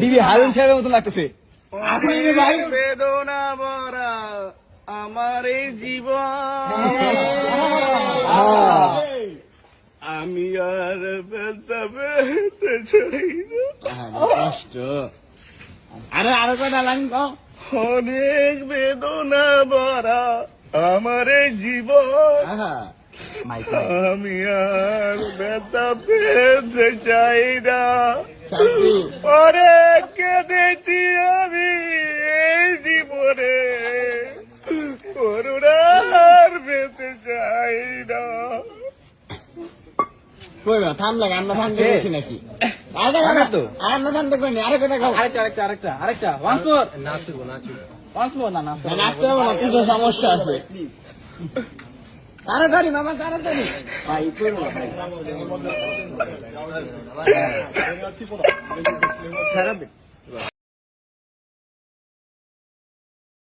দিবি হারুন সাহেবের মতো লাগতেছে। বেদনা ভরা আমার এই জীবন। আমি আর বেদা বেতে চাই কষ্ট। আরে আরও কয়টা লাইন অনেক বেদনা ভরা আমার এই জীবন। আমি আর বেদা পেতে চাই না। অনেক কেঁদেছি আমি এই জীবনে। করুণার পেতে চাই না। কই না থাম লাগে আমরা থাম দেখেছি নাকি? আরে না তো। আমরা থাম দেখবেন আরে কয়টা খাও। আরেকটা আরেকটা আরেকটা আরেকটা। ওয়ান ফোর নাচবো নাচবো। ওয়ান ফোর না না নাচতে হবে না কিছু সমস্যা আছে। তাড়াতাড়ি মামা তাড়াতাড়ি। ভাই করব না ভাই। খারাপ